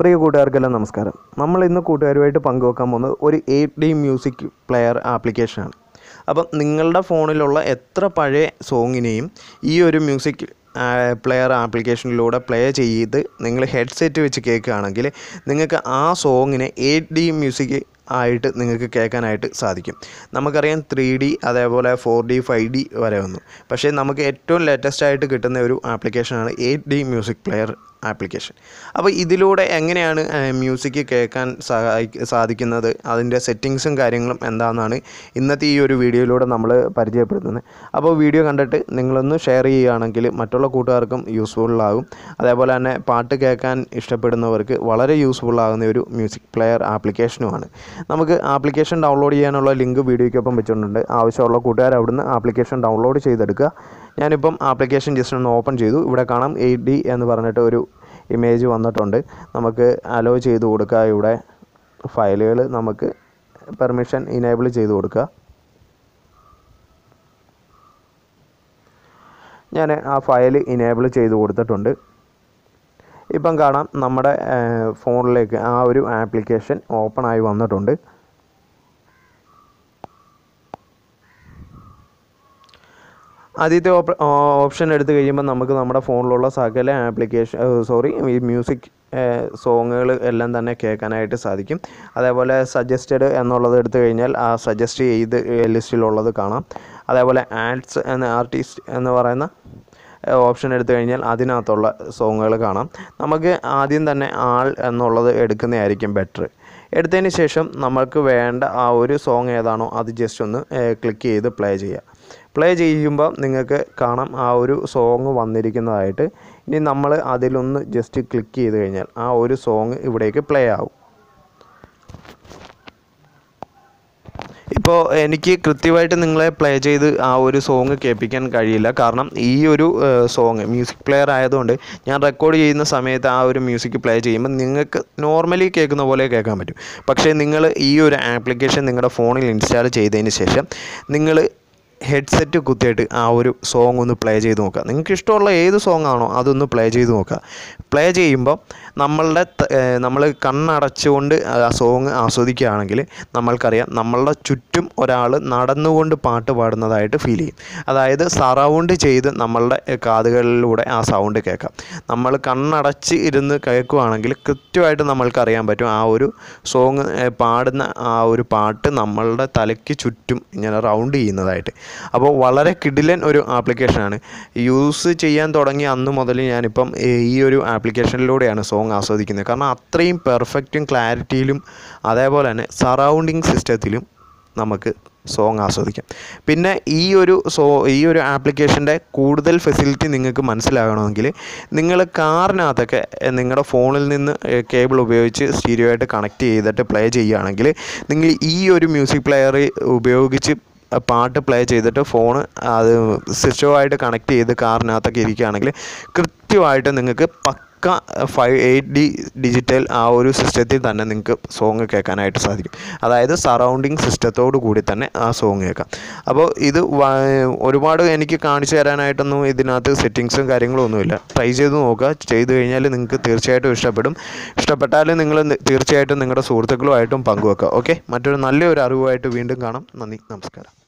പ്രിയ കൂട്ടുകാർക്കെല്ലാം നമസ്കാരം. നമ്മൾ ഇന്ന് കൂട്ടുകാരുമായിട്ട് പങ്കുവെക്കാൻ പോകുന്നത് ഒരു എയ്റ്റ് ഡി മ്യൂസിക് പ്ലെയർ ആപ്ലിക്കേഷനാണ് അപ്പം നിങ്ങളുടെ ഫോണിലുള്ള എത്ര പഴയ സോങ്ങിനെയും ഈ ഒരു മ്യൂസിക് പ്ലെയർ ആപ്ലിക്കേഷനിലൂടെ പ്ലേ ചെയ്ത് നിങ്ങൾ ഹെഡ്സെറ്റ് വെച്ച് കേൾക്കുകയാണെങ്കിൽ നിങ്ങൾക്ക് ആ സോങ്ങിനെ എയ്റ്റ് ഡി മ്യൂസിക് ആയിട്ട് നിങ്ങൾക്ക് കേൾക്കാനായിട്ട് സാധിക്കും. നമുക്കറിയാം ത്രീ ഡി അതേപോലെ ഫോർ ഡി ഫൈവ് ഡി വരെ വന്നു. പക്ഷേ നമുക്ക് ഏറ്റവും ലേറ്റസ്റ്റ് ആയിട്ട് കിട്ടുന്ന ഒരു ആപ്ലിക്കേഷനാണ് eight D music player application. അപ്പോൾ ഇതിലൂടെ എങ്ങനെയാണ് മ്യൂസിക് കേൾക്കാൻ സഹായി സാധിക്കുന്നത്? അതിന്റെ സെറ്റിങ്സും കാര്യങ്ങളും എന്താണെന്നാണ് ഇന്നത്തെ ഈ ഒരു വീഡിയോയിലൂടെ നമ്മൾ പരിചയപ്പെടുത്തുന്നത്. അപ്പോൾ വീഡിയോ കണ്ടിട്ട് നിങ്ങളൊന്ന് ഷെയർ ചെയ്യുകയാണെങ്കിൽ മറ്റുള്ള കൂട്ടുകാർക്കും യൂസ്ഫുള്ളാകും അതേപോലെ തന്നെ പാട്ട് കേൾക്കാൻ ഇഷ്ടപ്പെടുന്നവർക്ക് വളരെ യൂസ്ഫുള്ളാകുന്ന ഒരു മ്യൂസിക് പ്ലെയർ ആപ്ലിക്കേഷനുമാണ്. നമുക്ക് ആപ്ലിക്കേഷൻ ഡൗൺലോഡ് ചെയ്യാനുള്ള ലിങ്ക് വീഡിയോയ്ക്കൊപ്പം വെച്ചിട്ടുണ്ട്. ആവശ്യമുള്ള കൂട്ടുകാർ അവിടുന്ന് ആപ്ലിക്കേഷൻ ഡൗൺലോഡ് ചെയ്തെടുക്കുക. ഞാനിപ്പം ആപ്ലിക്കേഷൻ ജസ്റ്റ് ഒന്ന് ഓപ്പൺ ചെയ്തു. ഇവിടെ കാണാം എയ്റ്റ് ഡി എന്ന് പറഞ്ഞിട്ട് ഒരു ഇമേജ് വന്നിട്ടുണ്ട്. നമുക്ക് അലോ ചെയ്ത് കൊടുക്കുക. ഇവിടെ ഫയലുകൾ നമുക്ക് പെർമിഷൻ ഇനേബിൾ ചെയ്ത് കൊടുക്കുക. ഞാൻ ആ ഫയൽ ഇനേബിൾ ചെയ്ത് കൊടുത്തിട്ടുണ്ട്. ഇപ്പം കാണാം നമ്മുടെ ഫോണിലേക്ക് ആ ഒരു ആപ്ലിക്കേഷൻ ഓപ്പൺ ആയി വന്നിട്ടുണ്ട്. ആദ്യത്തെ ഓപ്ഷൻ എടുത്തു കഴിയുമ്പോൾ നമുക്ക് നമ്മുടെ ഫോണിലുള്ള സകല ആപ്ലിക്കേഷൻ സോറി ഈ മ്യൂസിക് സോങ്ങുകൾ എല്ലാം തന്നെ കേൾക്കാനായിട്ട് സാധിക്കും. അതേപോലെ സജസ്റ്റഡ് എന്നുള്ളത് എടുത്തു കഴിഞ്ഞാൽ ആ സജസ്റ്റ് ചെയ്ത് ലിസ്റ്റിലുള്ളത് കാണാം. അതേപോലെ ആഡ്സ് എന്ന ആർട്ടിസ്റ്റ് എന്ന് പറയുന്ന ഓപ്ഷൻ എടുത്തു കഴിഞ്ഞാൽ അതിനകത്തുള്ള സോങ്ങുകൾ കാണാം. നമുക്ക് ആദ്യം തന്നെ ആൾ എന്നുള്ളത് എടുക്കുന്നതായിരിക്കും ബെറ്റർ. എടുത്തതിന് ശേഷം നമ്മൾക്ക് വേണ്ട ആ ഒരു സോങ് ഏതാണോ അത് ജസ്റ്റ് ഒന്ന് ക്ലിക്ക് ചെയ്ത് പ്ലേ ചെയ്യുക. പ്ലേ ചെയ്യുമ്പോൾ നിങ്ങൾക്ക് കാണാം ആ ഒരു സോങ് വന്നിരിക്കുന്നതായിട്ട്. ഇനി നമ്മൾ അതിലൊന്ന് ജസ്റ്റ് ക്ലിക്ക് ചെയ്ത് കഴിഞ്ഞാൽ ആ ഒരു സോങ് ഇവിടേക്ക് പ്ലേ ആവും. ഇപ്പോൾ എനിക്ക് കൃത്യമായിട്ട് നിങ്ങളെ പ്ലേ ചെയ്ത് ആ ഒരു സോങ് കേൾപ്പിക്കാൻ കഴിയില്ല. കാരണം ഈ ഒരു സോങ് മ്യൂസിക് പ്ലെയർ ആയതുകൊണ്ട് ഞാൻ റെക്കോർഡ് ചെയ്യുന്ന സമയത്ത് ആ ഒരു മ്യൂസിക് പ്ലേ ചെയ്യുമ്പോൾ നിങ്ങൾക്ക് നോർമലി കേൾക്കുന്ന പോലെ കേൾക്കാൻ പറ്റും. പക്ഷേ നിങ്ങൾ ഈ ഒരു ആപ്ലിക്കേഷൻ നിങ്ങളുടെ ഫോണിൽ ഇൻസ്റ്റാൾ ചെയ്തതിന് ശേഷം നിങ്ങൾ ഹെഡ്സെറ്റ് കുത്തിയിട്ട് ആ ഒരു സോങ് ഒന്ന് പ്ലേ ചെയ്ത് നോക്കുക. നിങ്ങൾക്ക് ഇഷ്ടമുള്ള ഏത് സോങ് ആണോ അതൊന്ന് പ്ലേ ചെയ്ത് നോക്കുക. പ്ലേ ചെയ്യുമ്പോൾ നമ്മളുടെ നമ്മൾ കണ്ണടച്ചുകൊണ്ട് ആ സോങ് ആസ്വദിക്കുകയാണെങ്കിൽ നമ്മൾക്കറിയാം നമ്മളുടെ ചുറ്റും ഒരാൾ നടന്നുകൊണ്ട് പാട്ട് പാടുന്നതായിട്ട് ഫീൽ ചെയ്യും. അതായത് സറൗണ്ട് ചെയ്ത് നമ്മളുടെ കാതുകളിലൂടെ ആ സൗണ്ട് കേൾക്കാം. നമ്മൾ കണ്ണടച്ച് ഇരുന്ന് കേൾക്കുകയാണെങ്കിൽ കൃത്യമായിട്ട് നമ്മൾക്കറിയാൻ പറ്റും ആ ഒരു സോങ് പാടുന്ന ആ ഒരു പാട്ട് നമ്മളുടെ തലയ്ക്ക് ചുറ്റും ഇങ്ങനെ റൗണ്ട് ചെയ്യുന്നതായിട്ട്. അപ്പോൾ വളരെ കിടിലൻ ഒരു ആപ്ലിക്കേഷനാണ്. യൂസ് ചെയ്യാൻ തുടങ്ങി അന്ന് മുതൽ ഞാനിപ്പം ഈ ഒരു ആപ്ലിക്കേഷനിലൂടെയാണ് സോങ് ആസ്വദിക്കുന്നത്. കാരണം അത്രയും പെർഫെക്റ്റും ക്ലാരിറ്റിയിലും അതേപോലെ തന്നെ സറൗണ്ടിങ് സിസ്റ്റത്തിലും നമുക്ക് സോങ് ആസ്വദിക്കാം. പിന്നെ ഈ ഒരു സോ ഈ ഒരു ആപ്ലിക്കേഷന്റെ കൂടുതൽ ഫെസിലിറ്റി നിങ്ങൾക്ക് മനസ്സിലാകണമെങ്കിൽ നിങ്ങൾ കാറിനകത്തൊക്കെ നിങ്ങളുടെ ഫോണിൽ നിന്ന് കേബിൾ ഉപയോഗിച്ച് സ്റ്റീരിയോ ആയിട്ട് കണക്ട് ചെയ്തിട്ട് പ്ലേ ചെയ്യുകയാണെങ്കിൽ നിങ്ങൾ ഈ ഒരു മ്യൂസിക് പ്ലെയർ ഉപയോഗിച്ച് പാട്ട് പ്ലേ ചെയ്തിട്ട് ഫോണ് അത് സിസ്റ്റവുമായിട്ട് കണക്ട് ചെയ്ത് കാറിനകത്തൊക്കെ ഇരിക്കുകയാണെങ്കിൽ കൃത്യമായിട്ട് നിങ്ങൾക്ക് പക്ക ഫൈവ് എയ്റ്റ് ഡി ഡിജിറ്റൽ ആ ഒരു സിസ്റ്റത്തിൽ തന്നെ നിങ്ങൾക്ക് സോങ് കേൾക്കാനായിട്ട് സാധിക്കും. അതായത് സറൗണ്ടിങ് സിസ്റ്റത്തോടു കൂടി തന്നെ ആ സോങ് കേൾക്കാം. അപ്പോൾ ഇത് ഒരുപാട് എനിക്ക് കാണിച്ചു തരാനായിട്ടൊന്നും ഇതിനകത്ത് സെറ്റിങ്സും കാര്യങ്ങളും ഒന്നുമില്ല. ട്രൈ ചെയ്ത് നോക്കുക. ചെയ്ത് കഴിഞ്ഞാൽ നിങ്ങൾക്ക് തീർച്ചയായിട്ടും ഇഷ്ടപ്പെടും. ഇഷ്ടപ്പെട്ടാൽ നിങ്ങൾ തീർച്ചയായിട്ടും നിങ്ങളുടെ സുഹൃത്തുക്കളുമായിട്ടും പങ്കുവെക്കുക. ഓക്കെ മറ്റൊരു നല്ലൊരു അറിവുമായിട്ട് വീണ്ടും കാണാം. നന്ദി. നമസ്കാരം.